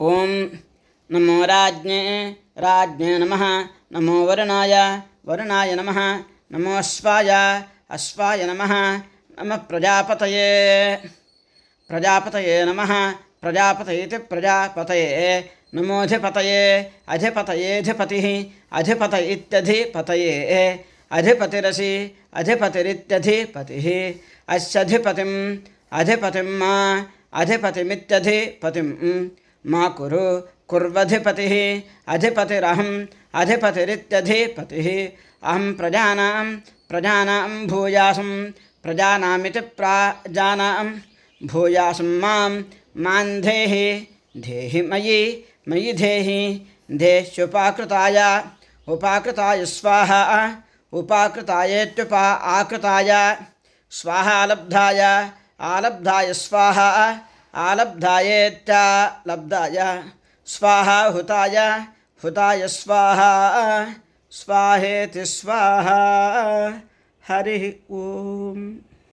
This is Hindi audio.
ॐ नमो राज्ञे राज्ञे नमः। नमो वरुणाय वरुणाय नमः। नमो अश्वाय अश्वाय नमः। नमः प्रजापतये। प्रजापतये नमः। प्रजापतयेति प्रजापतये। नमोऽधिपतये अधिपतयेऽधिपतिः अधिपत इत्यधिपतये अधिपतिरसि, अधिपतिरित्यधिपतिः। अस्यधिपतिम् अधिपतिं मा मा कुरु कुर्वधिपतिः अधिपतिरहम् अधिपतिरित्यधिपतिः। अहं प्रजानां प्रजानां भूयासं प्रजानामिति प्राजानां भूयासं माँ माँ धेहि धेहि मयि मयि धेहि धेष्युपाकृताय उपाकृताय स्वाहा, उपाकृतायेत्युपा आकृताय। स्वाहा लब्धाय, आलब्धाय स्वाहा। आलब्धायेत्यालब्धाय स्वाहा हुताय हुताय स्वाहा स्वाहेति स्वाहा हरिः ओम्।